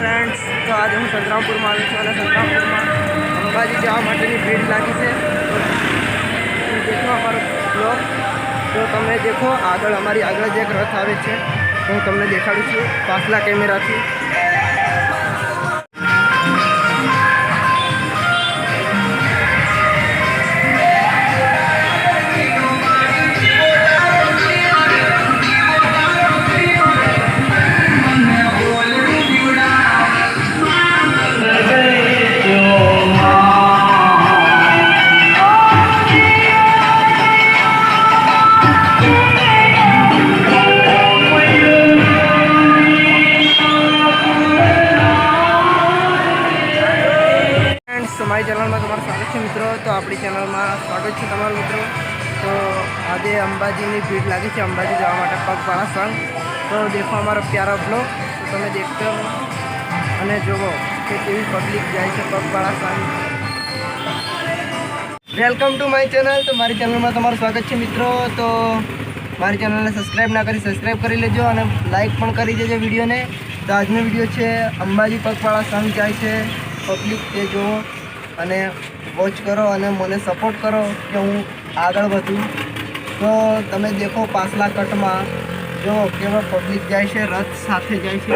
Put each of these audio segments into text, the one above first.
Friends તો આજે હું સંતરામપુરમાં આવ્યો છું અને સંતરામપુરમાં અંબાજી જવા માટેની ભીડ લાગી છે. દેખો અમારો બ્લોગ તો તમે દેખો, આગળ અમારી આગળ જે રથ આવે છે, હું તમને દેખાડું છું. પાછલા કેમેરાથી. મારી ચેનલમાં તમારું સ્વાગત છે મિત્રો. તો આપણી ચેનલમાં સ્વાગત છે તમારું મિત્રો. તો આજે અંબાજીની ભીડ લાગી છે અંબાજી જવા માટે પગપાળા સંઘ. તો દેખો અમારો પ્યારો બ્લોગ તો તમે દેખતો અને જુઓ કે કેવી પબ્લિક જાય છે પગપાળા સંઘ. વેલકમ ટુ માય ચેનલ તો મારી ચેનલમાં તમારું સ્વાગત છે મિત્રો. તો મારી ચેનલને સબસ્ક્રાઈબ ના કરી સબસ્ક્રાઈબ કરી લેજો અને લાઇક પણ કરી દેજો વિડીયોને. તો આજનો વીડિયો છે અંબાજી પગપાળા સંઘ જાય છે. પબ્લિક તે જુઓ અને વોચ કરો અને મને સપોર્ટ કરો કે હું આગળ વધું. તો તમે દેખો પાછલા કટમાં જો કેવો પબ્લિક જાય છે, રથ સાથે જાય છે.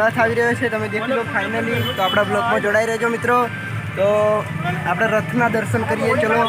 રથ આવી રહ્યો છે. તમે દેખી લો ફાઇનલી તો આપણા બ્લોગમાં જોડાઈ રહેજો મિત્રો. તો આપણે રથના દર્શન કરીએ. ચલો.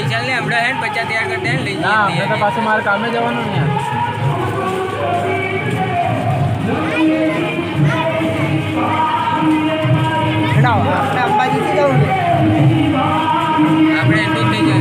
ગઈ ચાલ ને હમણાં હે ને પચાસ તૈયાર કરી દે લઈ જઈએ તો પાછું મારે કામે જવાનું ને આપણે અંબાજીથી જવું છે. આપણે એટલું જ લઈ જાય